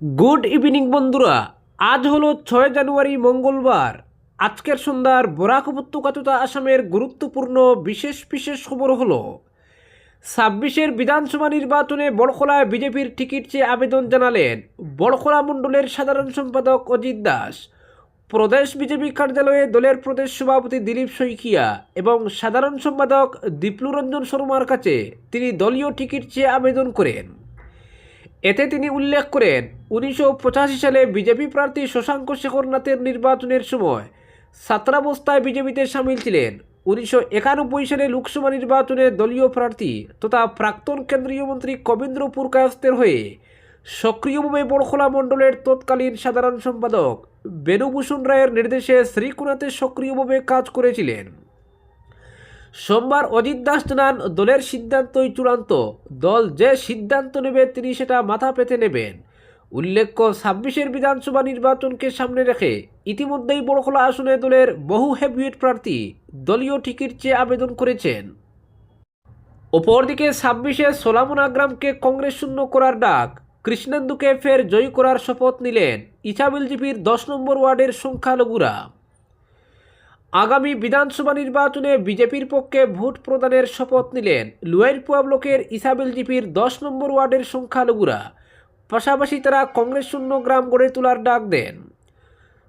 Good evening বন্ধুরা, আজ হলো ছয় জানুয়ারি মঙ্গলবার। আজকের সন্ধ্যার বরাক উপত্যকা তথা আসামের গুরুত্বপূর্ণ বিশেষ বিশেষ খবর হলো, ছাব্বিশের বিধানসভা নির্বাচনে বড়খলায় বিজেপির টিকিট চেয়ে আবেদন জানালেন বড়খলা মণ্ডলের সাধারণ সম্পাদক অজিত দাস। প্রদেশ বিজেপি কার্যালয়ে দলের প্রদেশ সভাপতি দিলীপ শইকিয়া এবং সাধারণ সম্পাদক দীপ্লুরঞ্জন শর্মার কাছে তিনি দলীয় টিকিট চেয়ে আবেদন করেন। এতে তিনি উল্লেখ করেন, উনিশশো পঁচাশি সালে বিজেপি প্রার্থী শশাঙ্ক শেখর নাথের নির্বাচনের সময় ছাত্রাবস্থায় বিজেপিতে সামিল ছিলেন। উনিশশো একানব্বই সালে লোকসভা নির্বাচনে দলীয় প্রার্থী তথা প্রাক্তন কেন্দ্রীয় মন্ত্রী কবীন্দ্র পুরকায়স্তের হয়ে সক্রিয়ভাবে বড়খোলা মণ্ডলের তৎকালীন সাধারণ সম্পাদক বেনুভূষণ রায়ের নির্দেশে শ্রীকুনাতে সক্রিয়ভাবে কাজ করেছিলেন। সোমবার অজিত দাস জানান দলের সিদ্ধান্তই চূড়ান্ত। দল যে সিদ্ধান্ত নেবে তিনি সেটা মাথা পেতে নেবেন। উল্লেখ্য, ছাব্বিশের বিধানসভা নির্বাচনকে সামনে রেখে ইতিমধ্যেই বড়খোলা আসনে দলের বহু হেভিওয়েট প্রার্থী দলীয় টিকিট চেয়ে আবেদন করেছেন। অপরদিকে, ছাব্বিশে সোলামুনা গ্রামকে কংগ্রেস শূন্য করার ডাক, কৃষ্ণেন্দুকে ফের জয়ী করার শপথ নিলেন ইছাবিল জিপির দশ নম্বর ওয়ার্ডের সংখ্যালঘুরা। আগামী বিধানসভা নির্বাচনে বিজেপির পক্ষে ভোট প্রদানের শপথ নিলেন লুয়াইরপুয়া ব্লকের ইসাবেল জিপির দশ নম্বর ওয়ার্ডের সংখ্যালঘুরা। পাশাপাশি তারা কংগ্রেস শূন্য গ্রাম গড়ে তোলার ডাক দেন।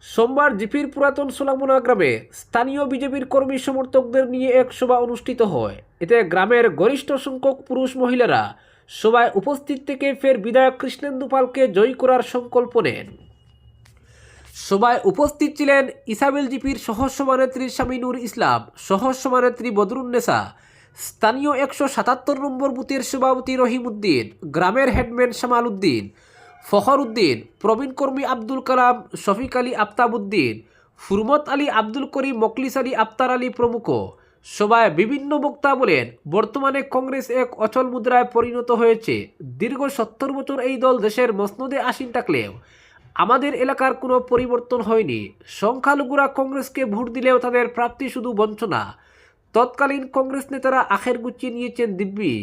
সোমবার জিপির পুরাতন সোলামুনা গ্রামে স্থানীয় বিজেপির কর্মী সমর্থকদের নিয়ে এক সভা অনুষ্ঠিত হয়। এতে গ্রামের গরিষ্ঠ সংখ্যক পুরুষ মহিলারা সভায় উপস্থিত থেকে ফের বিধায়ক কৃষ্ণেন্দু পালকে জয়ী করার সংকল্প নেন। সভায় উপস্থিত ছিলেন ইসাবেল জিপির সহসভানেত্রী শামিনুর ইসলাম, সহসভানেত্রী বদরুন্নেসা স্থানীয় একশো সাতাত্তর নম্বর বুথের সভাপতি রহিমউদ্দিন, গ্রামের হেডম্যান শামাল উদ্দিন ফখর উদ্দিন প্রবীণ কর্মী আব্দুল কালাম, শফিক আলী আফতাবউদ্দিন, ফুরমত আলী আব্দুল করিম, মকলিস আলী আফতার আলী প্রমুখ। সভায় বিভিন্ন বক্তা বলেন, বর্তমানে কংগ্রেস এক অচল মুদ্রায় পরিণত হয়েছে। দীর্ঘ সত্তর বছর এই দল দেশের মসনদে আসীন থাকলেও আমাদের এলাকার কোনো পরিবর্তন হয়নি। সংখ্যালঘুরা কংগ্রেসকে ভোট দিলেও তাদের প্রাপ্তি শুধু বঞ্চনা। তৎকালীন কংগ্রেস নেতারা আখের গুছিয়ে নিয়েছেন দিব্যি,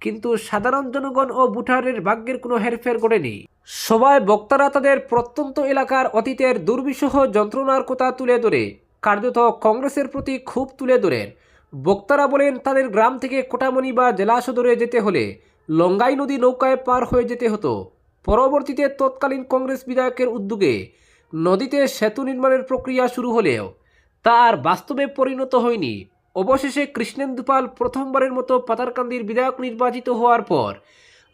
কিন্তু সাধারণ জনগণ ও ভোটারের ভাগ্যের কোনো হেরফের ঘটেনি। সবাই বক্তারা তাদের প্রত্যন্ত এলাকার অতীতের দুর্বিষহ যন্ত্রণার কথা তুলে ধরে, কার্যত কংগ্রেসের প্রতি ক্ষোভ তুলে ধরেন বক্তারা বলেন, তাদের গ্রাম থেকে কোটামণি বা জেলা সদরে যেতে হলে লঙ্গাই নদী নৌকায় পার হয়ে যেতে হতো। পরবর্তীতে তৎকালীন কংগ্রেস বিধায়কের উদ্যোগে নদীতে সেতু নির্মাণের প্রক্রিয়া শুরু হলেও তা আর বাস্তবে পরিণত হয়নি। অবশেষে কৃষ্ণেন্দু পাল প্রথমবারের মতো পাতারকান্দির বিধায়ক নির্বাচিত হওয়ার পর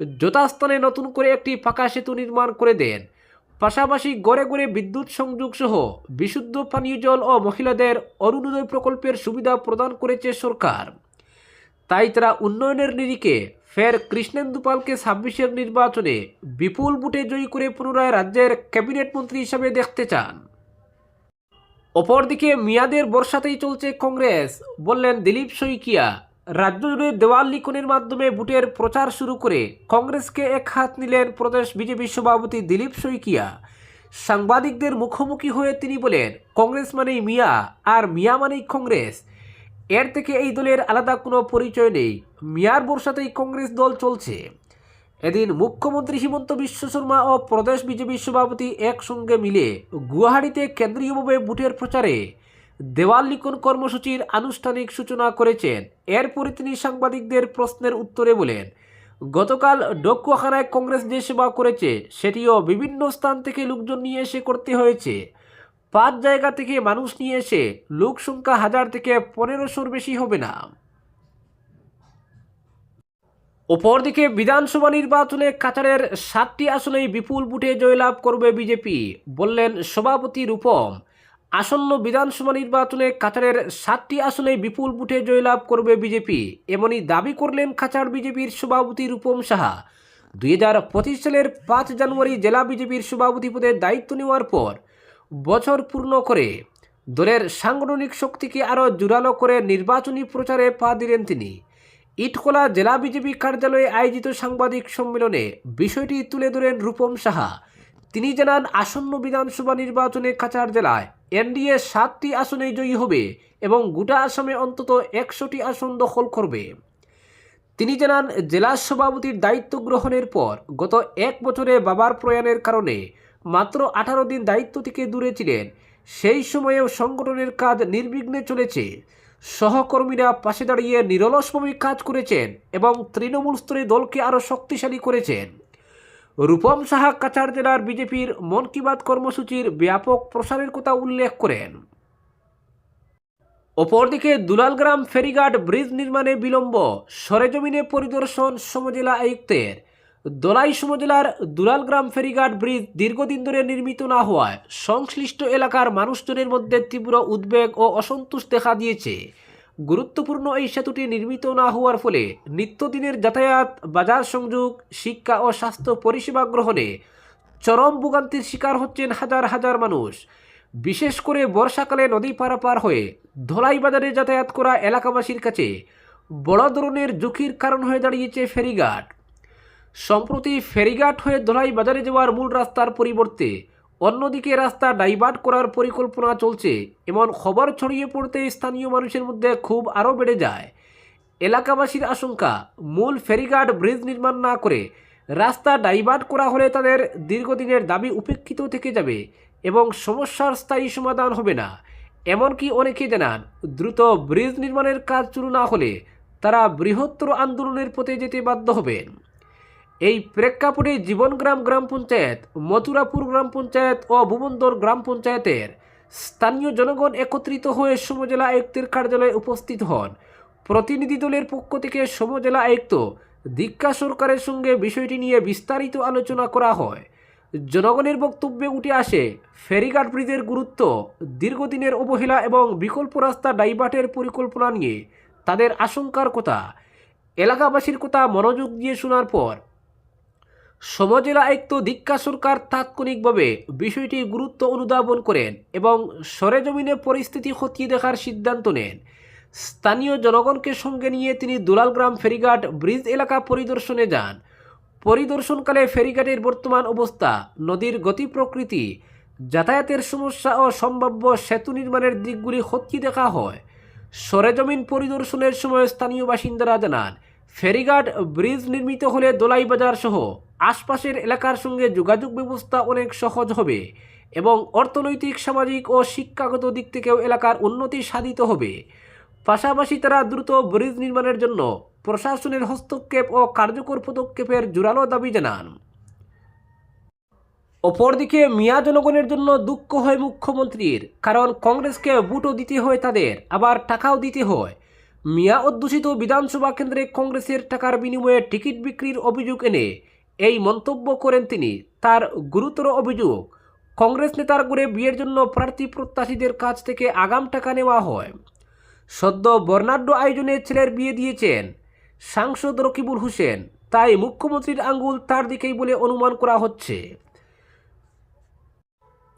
যথাস্থানে নতুন করে একটি পাকা সেতু নির্মাণ করে দেন। পাশাপাশি গড়ে গড়ে বিদ্যুৎ সংযোগ সহ বিশুদ্ধ পানীয় জল ও মহিলাদের অরুণোদয় প্রকল্পের সুবিধা প্রদান করেছে সরকার। তাই তারা উন্নয়নের নিরিখে ফের কৃষ্ণেন্দু পালকে ছাব্বিশের নির্বাচনে বিপুল বুটে জয়ী করে পুনরায় রাজ্যের ক্যাবিনেট মন্ত্রী হিসাবে দেখতে চান। অপরদিকে মিয়াদের বর্ষাতেই চলছে কংগ্রেস, বললেন দিলীপ শইকিয়া। রাজ্য জুড়ে দেওয়াল লিখনের মাধ্যমে ভোটের প্রচার শুরু করে কংগ্রেসকে এক হাত নিলেন প্রদেশ বিজেপি সভাপতি দিলীপ শইকিয়া। সাংবাদিকদের মুখোমুখি হয়ে তিনি বলেন, কংগ্রেস মানেই মিয়া, আর মিয়া মানেই কংগ্রেস। এর থেকে এই দলের আলাদা কোনো পরিচয় নেই। মিয়ার বর্ষাতেই কংগ্রেস দল চলছে। এদিন মুখ্যমন্ত্রী হিমন্ত বিশ্ব শর্মা ও প্রদেশ বিজেপি সভাপতি একসঙ্গে মিলে গুয়াহাটিতে কেন্দ্রীয়ভাবে বুটের প্রচারে দেওয়াল লিখন কর্মসূচির আনুষ্ঠানিক সূচনা করেছেন। এরপরে তিনি সাংবাদিকদের প্রশ্নের উত্তরে বলেন, গতকাল ডকুয়াখানায় কংগ্রেস যে সেবা করেছে, সেটিও বিভিন্ন স্থান থেকে লোকজন নিয়ে এসে করতে হয়েছে। পাঁচ জায়গা থেকে মানুষ নিয়ে এসে লোক সংখ্যা হাজার থেকে পনেরোশোর বেশি হবে না। অপরদিকে বিধানসভা নির্বাচনে কাতারের সাতটি আসনেই বিপুল বুটে জয়লাভ করবে বিজেপি, বললেন সভাপতি রূপম। আসন্ন বিধানসভা নির্বাচনে কাতারের সাতটি আসনে বিপুল বুটে জয়লাভ করবে বিজেপি, এমনই দাবি করলেন কাছাড় বিজেপির সভাপতি রূপম সাহা। দুই হাজার পঁচিশ সালের পাঁচ জানুয়ারি জেলা বিজেপির সভাপতি পদে দায়িত্ব নেওয়ার পর বছর পূর্ণ করে দলের সাংগঠনিক শক্তিকে আরও জোরালো করে নির্বাচনী প্রচারে পা দিলেন তিনি। ইটখোলা জেলা বিজেপি কার্যালয়ে আয়োজিত সাংবাদিক সম্মেলনে বিষয়টি তুলে ধরেন রূপম সাহা। তিনি জানান, আসন্ন বিধানসভা নির্বাচনে কাছাড় জেলায় এনডিএ সাতটি আসনে জয়ী হবে এবং গোটা আসামে অন্তত একশোটি আসন দখল করবে। তিনি জানান, জেলা সভাপতির দায়িত্ব গ্রহণের পর গত এক বছরে বাবার প্রয়াণের কারণে মাত্র আঠারো দিন দায়িত্ব থেকে দূরে ছিলেন। সেই সময়েও সংগঠনের কাজ নির্বিঘ্নে চলেছে। সহকর্মীরা পাশে দাঁড়িয়ে নিরলসভাবে কাজ করেছেন এবং তৃণমূল স্তরে দলকে আরও শক্তিশালী করেছেন। রূপম সাহা কাছাড় জেলার বিজেপির মন কি বাত কর্মসূচির ব্যাপক প্রসারের কথা উল্লেখ করেন। অপরদিকে দুলালগ্রাম ফেরিঘাট ব্রিজ নির্মাণে বিলম্ব। সরেজমিনে পরিদর্শন সমজেলা আয়ুক্তের। দলাই সমজেলার দুলালগ্রাম ফেরিঘাট ব্রিজ দীর্ঘদিন ধরে নির্মিত না হওয়ায় সংশ্লিষ্ট এলাকার মানুষজনের মধ্যে তীব্র উদ্বেগ ও অসন্তোষ দেখা দিয়েছে। গুরুত্বপূর্ণ এই সেতুটি নির্মিত না হওয়ার ফলে নিত্যদিনের যাতায়াত, বাজার সংযোগ, শিক্ষা ও স্বাস্থ্য পরিষেবা গ্রহণে চরম ভোগান্তির শিকার হচ্ছেন হাজার হাজার মানুষ। বিশেষ করে বর্ষাকালে নদী পারাপার হয়ে ধলাই বাজারে যাতায়াত করা এলাকাবাসীর কাছে বড় ধরনের ঝুঁকির কারণ হয়ে দাঁড়িয়েছে ফেরিঘাট। সম্প্রতি ফেরিঘাট হয়ে ধলাই বাজারে যাওয়ার মূল রাস্তার পরিবর্তে অন্যদিকে রাস্তা ডাইভার্ট করার পরিকল্পনা চলছে। এমন খবর ছড়িয়ে পড়তে স্থানীয় মানুষের মধ্যে খুব আরও বেড়ে যায়। এলাকাবাসীর আশঙ্কা, মূল ফেরিঘাট ব্রিজ নির্মাণ না করে রাস্তা ডাইভার্ট করা হলে তাদের দীর্ঘদিনের দাবি উপেক্ষিত থেকে যাবে এবং সমস্যার স্থায়ী সমাধান হবে না। এমনকি অনেকে জানান, দ্রুত ব্রিজ নির্মাণের কাজ শুরু না হলে তারা বৃহত্তর আন্দোলনের পথে যেতে বাধ্য হবেন। এই প্রেক্ষাপটে জীবনগ্রাম গ্রাম পঞ্চায়েত, মথুরাপুর গ্রাম পঞ্চায়েত ও ভুবন্দর গ্রাম পঞ্চায়েতের স্থানীয় জনগণ একত্রিত হয়ে সমজেলা আয়ুক্তের কার্যালয়ে উপস্থিত হন। প্রতিনিধি দলের পক্ষ থেকে সমজেলা আয়ুক্ত দীক্ষা সরকারের সঙ্গে বিষয়টি নিয়ে বিস্তারিত আলোচনা করা হয়। জনগণের বক্তব্যে উঠে আসে, ফেরিঘাট ব্রিজের গুরুত্ব, দীর্ঘদিনের অবহেলা এবং বিকল্প রাস্তা ডাইভার্টের পরিকল্পনা নিয়ে তাদের আশঙ্কার কথা। এলাকাবাসীর কথা মনোযোগ দিয়ে শোনার পর সমজেলা আয়ুক্ত দীক্ষা সরকার তাৎক্ষণিকভাবে বিষয়টির গুরুত্ব অনুধাবন করেন এবং সরেজমিনে পরিস্থিতি খতিয়ে দেখার সিদ্ধান্ত নেন। স্থানীয় জনগণকে সঙ্গে নিয়ে তিনি দুলালগ্রাম ফেরিঘাট ব্রিজ এলাকা পরিদর্শনে যান। পরিদর্শনকালে ফেরিঘাটের বর্তমান অবস্থা, নদীর গতি প্রকৃতি, যাতায়াতের সমস্যা ও সম্ভাব্য সেতু নির্মাণের দিকগুলি খতিয়ে দেখা হয়। সরেজমিন পরিদর্শনের সময় স্থানীয় বাসিন্দারা জানান, ফেরিঘাট ব্রিজ নির্মিত হলে দোলাইবাজার সহ আশপাশের এলাকার সঙ্গে যোগাযোগ ব্যবস্থা অনেক সহজ হবে এবং অর্থনৈতিক, সামাজিক ও শিক্ষাগত দিক থেকেও এলাকার উন্নতি সাধিত হবে। পাশাপাশি তারা দ্রুত ব্রিজ নির্মাণের জন্য প্রশাসনের হস্তক্ষেপ ও কার্যকর পদক্ষেপের জোরালো দাবি জানান। অপরদিকে মিয়া জনগণের জন্য দুঃখ হয় মুখ্যমন্ত্রীর, কারণ কংগ্রেসকে ভোটও দিতে হয় তাদের, আবার টাকাও দিতে হয়। মিয়া অধ্যুষিত বিধানসভা কেন্দ্রে কংগ্রেসের টাকার বিনিময়ে টিকিট বিক্রির অভিযোগ এনে এই মন্তব্য করেন তিনি। তার গুরুতর অভিযোগ, কংগ্রেস নেতার করে বিয়ের জন্য প্রার্থী প্রত্যাশীদের কাছ থেকে আগাম টাকা নেওয়া হয়। সদ্য বর্ণাঢ্য আয়োজনে ছেলের বিয়ে দিয়েছেন সাংসদ রকিবুল হোসেন। তাই মুখ্যমন্ত্রীর আঙ্গুল তার দিকেই বলে অনুমান করা হচ্ছে।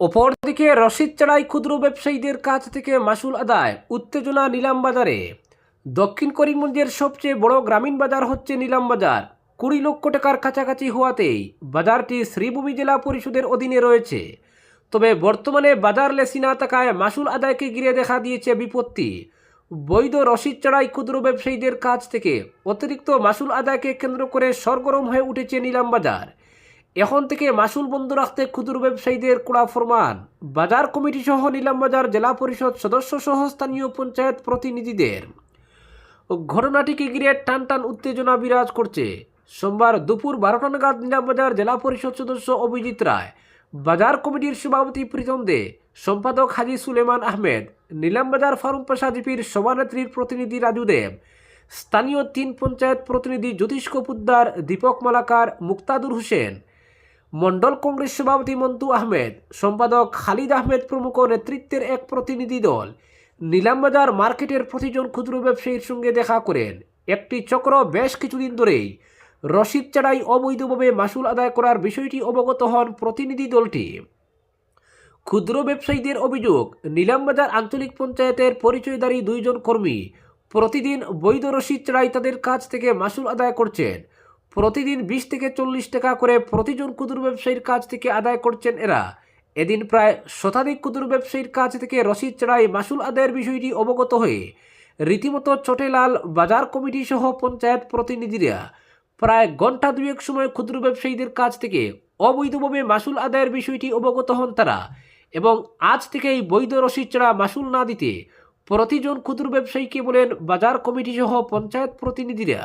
অপরদিকে রসিদ চড়াই ক্ষুদ্র ব্যবসায়ীদের কাছ থেকে মাসুল আদায়, উত্তেজনা নিলাম বাজারে। দক্ষিণ করিমগঞ্জের সবচেয়ে বড় গ্রামীণ বাজার হচ্ছে নিলাম বাজার। কুড়ি লক্ষ টাকার কাছাকাছি হওয়াতেই বাজারটি শ্রীভূমি জেলা পরিষদের অধীনে রয়েছে। তবে বর্তমানে বাজার লেসি না থাকায় মাসুল আদায়কে ঘিরে দেখা দিয়েছে বিপত্তি। বৈধ রসিদ চড়াই ক্ষুদ্র ব্যবসায়ীদের কাছ থেকে অতিরিক্ত মাসুল আদায়কে কেন্দ্র করে সরগরম হয়ে উঠেছে নিলাম বাজার। এখন থেকে মাসুল বন্ধ রাখতে ক্ষুদ্র ব্যবসায়ীদের কড়া ফরমান। বাজার কমিটি সহ নিলামবাজার জেলা পরিষদ সদস্য সহ স্থানীয় পঞ্চায়েত প্রতিনিধিদের। ঘটনাটিকে ঘিরে টান টান উত্তেজনা বিরাজ করছে। সোমবার দুপুর বারোটা নাগাদ নিলামবাজার জেলা পরিষদ সদস্য অভিজিৎ রায়, বাজার কমিটির সভাপতি প্রীতম দে, সম্পাদক হাজি সুলেমান আহমেদ, নিলামবাজার ফারুম পাশা জিপির সভানেত্রীর প্রতিনিধি রাজু দেব, স্থানীয় তিন পঞ্চায়েত প্রতিনিধি জ্যোতিষ কপুদ্দার দীপক মালাকার মুক্তাদুর হোসেন, মণ্ডল কংগ্রেস সভাপতি মন্তু আহমেদ, সম্পাদক খালিদ আহমেদ প্রমুখ নেতৃত্বের এক প্রতিনিধি দল, নিলামবাজার মার্কেটের প্রতিজন ক্ষুদ্র ব্যবসায়ীর সঙ্গে দেখা করেন। একটি চক্র বেশ কিছুদিন ধরেই রসিদ ছাড়াই অবৈধভাবে মাসুল আদায় করার বিষয়টি অবগত হন প্রতিনিধি দলটি। ক্ষুদ্র ব্যবসায়ীদের অভিযোগ, নিলামবাজার আঞ্চলিক পঞ্চায়েতের পরিচয়দারী দুইজন কর্মী প্রতিদিন বৈধ রসিদ ছাড়াই তাদের কাছ থেকে মাসুল আদায় করছেন। প্রতিদিন বিশ থেকে চল্লিশ টাকা করে প্রতিজন ক্ষুদ্র ব্যবসায়ীর কাছ থেকে আদায় করছেন এরা। এদিন প্রায় শতাধিক ক্ষুদ্র ব্যবসায়ীর কাছ থেকে রসিদ ছাড়াই মাসুল আদায়ের বিষয়টি অবগত হয়ে, রীতিমতো চটেলাল বাজার কমিটি সহ পঞ্চায়েত প্রতিনিধিরা প্রায় ঘণ্টা দুয়েক সময় ক্ষুদ্র ব্যবসায়ীদের কাছ থেকে অবৈধভাবে মাসুল আদায়ের বিষয়টি অবগত হন তারা এবং আজ থেকেই বৈধ রসিদ ছাড়া মাসুল না দিতে প্রতিজন ক্ষুদ্র ব্যবসায়ীকে বলেন বাজার কমিটি সহ পঞ্চায়েত প্রতিনিধিরা।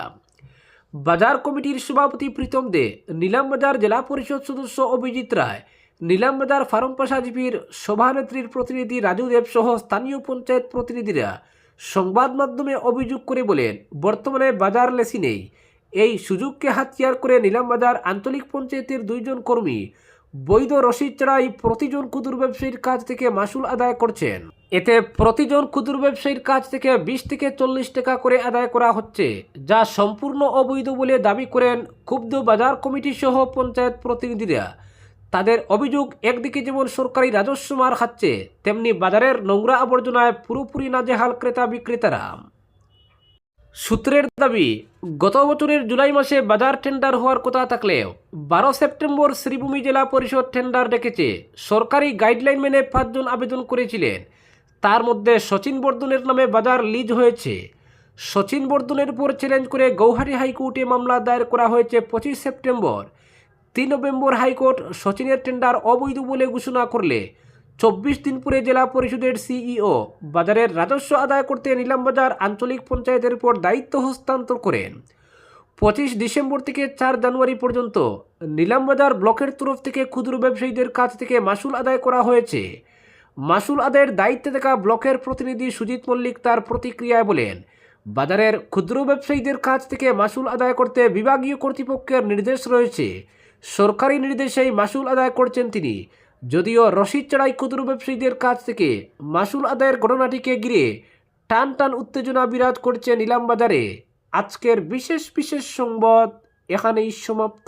বাজার কমিটির সভাপতি প্রীতম দে নিলামবাজার জেলা পরিষদ সদস্য অভিজিৎ রায় নিলামবাজার ফার্মপাশা জিপির সভানেত্রীর প্রতিনিধি রাজু দেব সহ স্থানীয় পঞ্চায়েত প্রতিনিধিরা সংবাদ মাধ্যমে অভিযোগ করে বলেন, বর্তমানে বাজার লেসি নেই। এই সুযোগকে হাতিয়ার করে নিলামবাজার আঞ্চলিক পঞ্চায়েতের দুইজন কর্মী। বৈধ রসিদ ছাড়াই প্রতিজন ক্ষুদ্র ব্যবসায়ীর কাছ থেকে মাসুল আদায় করছেন। এতে প্রতিজন ক্ষুদ্র ব্যবসায়ীর কাছ থেকে বিশ থেকে চল্লিশ টাকা করে আদায় করা হচ্ছে, যা সম্পূর্ণ অবৈধ বলে দাবি করেন ক্ষুব্ধ বাজার কমিটি সহ পঞ্চায়েত প্রতিনিধিরা। তাদের অভিযোগ একদিকে যেমন সরকারি রাজস্ব মার খাচ্ছে, তেমনি বাজারের নোংরা আবর্জনায় পুরোপুরি নাজেহাল ক্রেতা বিক্রেতারা। সূত্রের দাবি, গত বছরের জুলাই মাসে বাজার টেন্ডার হওয়ার কথা থাকলেও বারো সেপ্টেম্বর শ্রীভূমি জেলা পরিষদ টেন্ডার ডেকেছে। সরকারি গাইডলাইন মেনে পাঁচজন আবেদন করেছিলেন। তার মধ্যে সচিন বর্ধনের নামে বাজার লিজ হয়েছে। সচিন বর্ধনের উপর চ্যালেঞ্জ করে গৌহাটি হাইকোর্টে মামলা দায়ের করা হয়েছে পঁচিশ সেপ্টেম্বর। তিন নভেম্বর হাইকোর্ট সচিনের টেন্ডার অবৈধ বলে ঘোষণা করলে চব্বিশ দিনপুরে জেলা পরিষদের সিইও বাজারের রাজস্ব আদায় করতে নিলামবাজার আঞ্চলিক পঞ্চায়েতের উপর দায়িত্ব হস্তান্তর করেন। পঁচিশ ডিসেম্বর থেকে চার জানুয়ারি পর্যন্ত নিলামবাজার ব্লকের তরফ থেকে ক্ষুদ্র ব্যবসায়ীদের কাছ থেকে মাসুল আদায় করা হয়েছে। মাসুল আদায়ের দায়িত্বে থাকা ব্লকের প্রতিনিধি সুজিত মল্লিক তার প্রতিক্রিয়ায় বলেন, বাজারের ক্ষুদ্র ব্যবসায়ীদের কাছ থেকে মাসুল আদায় করতে বিভাগীয় কর্তৃপক্ষের নির্দেশ রয়েছে। সরকারি নির্দেশেই মাসুল আদায় করছেন তিনি। যদিও রশিদ চড়াই ক্ষুদ্র ব্যবসায়ীদের কাছ থেকে মাসুল আদায়ের ঘটনাটিকে ঘিরে টান টান উত্তেজনা বিরাজ করছে নিলাম বাজারে আজকের বিশেষ বিশেষ সংবাদ এখানেই সমাপ্ত।